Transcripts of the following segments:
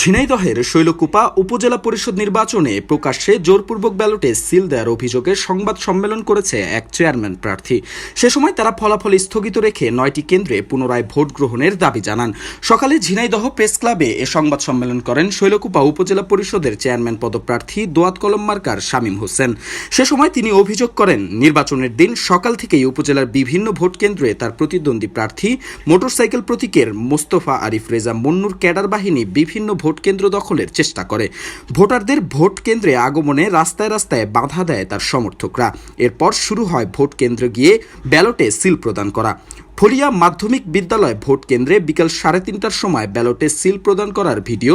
ঝিনাইদহের শৈলকুপা উপজেলা পরিষদ নির্বাচনে প্রকাশ্যে জোরপূর্বক ব্যালটে সিল দেওয়ার অভিযোগে সংবাদ সম্মেলন করেছে এক চেয়ারম্যান প্রার্থী। সে সময় তারা ফলাফল স্থগিত রেখে নয়টি কেন্দ্রে পুনরায় ভোট গ্রহণের দাবি জানান। সকালে ঝিনাইদহ প্রেস ক্লাবে এ সংবাদ সম্মেলন করেন শৈলকুপা উপজেলা পরিষদের চেয়ারম্যান পদপ্রার্থী দোয়াত কলম মার্কার শামীম হোসেন। সে সময় তিনি অভিযোগ করেন, নির্বাচনের দিন সকাল থেকেই উপজেলার বিভিন্ন ভোট কেন্দ্রে তার প্রতিদ্বন্দ্বী প্রার্থী, মোটরসাইকেল প্রতীকের মোস্তফা আরিফ রেজা মন্নুর ক্যাডার বাহিনী বিভিন্ন ভোট কেন্দ্র দখলের চেষ্টা করে। ভোটারদের ভোট কেন্দ্রে আগমনে রাস্তায় রাস্তায় বাধা দেয় তার সমর্থকরা। এরপর শুরু হয় ভোট কেন্দ্রে গিয়ে ব্যালটে সিল প্রদান করা। ফলিয়া মাধ্যমিক বিদ্যালয় ভোট কেন্দ্রে বিকাল সাড়ে তিনটার সময় ব্যালটে সিল প্রদান করার ভিডিও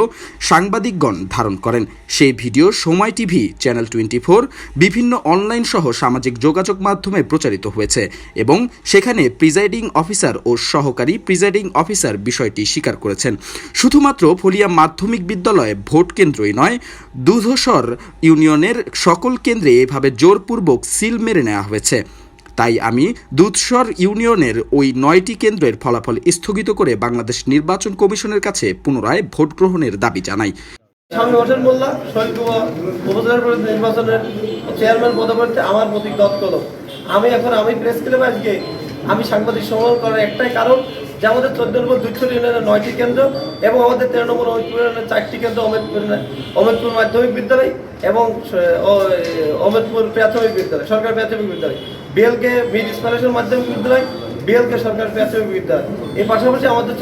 সাংবাদিকগণ ধারণ করেন। সেই ভিডিও সময় টিভি, চ্যানেল টোয়েন্টি ফোর বিভিন্ন অনলাইন সহ সামাজিক যোগাযোগ মাধ্যমে প্রচারিত হয়েছে এবং সেখানে প্রিজাইডিং অফিসার ও সহকারী প্রিজাইডিং অফিসার বিষয়টি স্বীকার করেছেন। শুধুমাত্র ফলিয়া মাধ্যমিক বিদ্যালয়ে ভোট কেন্দ্রই নয়, দুধসর ইউনিয়নের সকল কেন্দ্রে এভাবে জোরপূর্বক সিল মেরে নেওয়া হয়েছে। তাই আমি দুধসর ইউনিয়নের ওই নয়টি কেন্দ্রের ফলাফল স্থগিত করে বাংলাদেশ নির্বাচন কমিশনের কাছে পুনরায় ভোট গ্রহণের দাবি জানাই। আমি এখন, আমি প্রেস ক্লাবে আজকে আমি সাংবাদিক সম্মেলন করার একটাই কারণ যে আমাদের চোদ্দ নম্বর দুইশোর ইউনিয়নের নয়টি কেন্দ্র এবং আমাদের তেরো নম্বর অমিতপুর ইউনিয়নের চারটি কেন্দ্র অমিতপুর অমিতপুর মাধ্যমিক বিদ্যালয় এবং অমিতপুর প্রাথমিক বিদ্যালয়, সরকার প্রাথমিক বিদ্যালয়। বিএলকে মিড স্কলারশিপ মাধ্যমিক বিদ্যালয়, বিএলকে সরকার প্রাথমিক বিদ্যালয়। এর পাশাপাশি আমাদের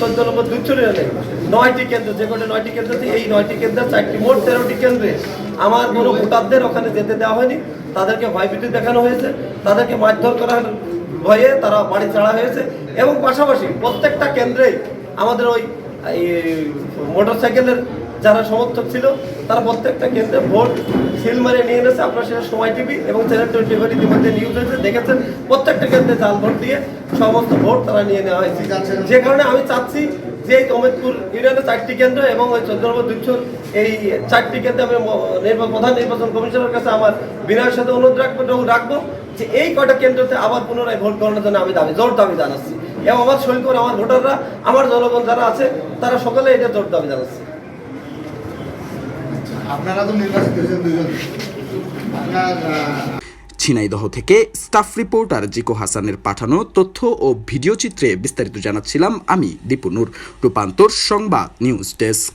চোদ্দ নম্বর দুইশোর ইউনিয়নে নয়টি কেন্দ্র, যে কটা নয়টি কেন্দ্রতে এই নয়টি কেন্দ্রে চারটি, মোট তেরোটি কেন্দ্রে আমার কোনো ভোটারদের ওখানে যেতে দেওয়া হয়নি। তাদেরকে ভয়ভীতি দেখানো হয়েছে। তাদেরকে মারধর করার ভয়ে তারা বাড়ি ছাড়া হয়েছে এবং পাশাপাশি প্রত্যেকটা কেন্দ্রেই আমাদের ওই মোটর সাইকেলের যারা সমর্থক ছিল, তারা প্রত্যেকটা কেন্দ্রে ভোট সিল মারে নিয়ে এনেছে। আপনার সেটা সময় টিভি এবং চ্যানেল টোয়েন্টি ফোর ইতিমধ্যে নিউজ হয়েছে, দেখেছেন। প্রত্যেকটা কেন্দ্রে জাল ভোট দিয়ে সমস্ত ভোট তারা নিয়ে নেওয়া হয়েছে। যে কারণে আমি চাচ্ছি যে অমিতপুর ইউনিয়নের চারটি কেন্দ্র এবং ওই নম্বর দুইশোর এই চারটি কেন্দ্রে আমি প্রধান নির্বাচন কমিশনের কাছে আমার বিনয়ের সাথে অনুরোধ রাখব রাখব। যে এই কটা কেন্দ্রতে আবার পুনরায় ভোট গ্রহণের জন্য আমি দাবি জোর দাবি জানাচ্ছি। এবং আমার শৈলপুর আমার ভোটাররা আমার জনগণ যারা আছে তারা সকলে এটা জোর দাবি জানাচ্ছে। আপনারা তো নির্বাচিত হয়েছেন দুজন আপনার ঝিনাইদহ থেকে স্টাফ রিপোর্টার জিকো হাসানের পাঠানো তথ্য ও ভিডিও চিত্রে বিস্তারিত জানাচ্ছিলাম আমি দীপুনুর রূপান্তর সংবাদ নিউজ ডেস্ক।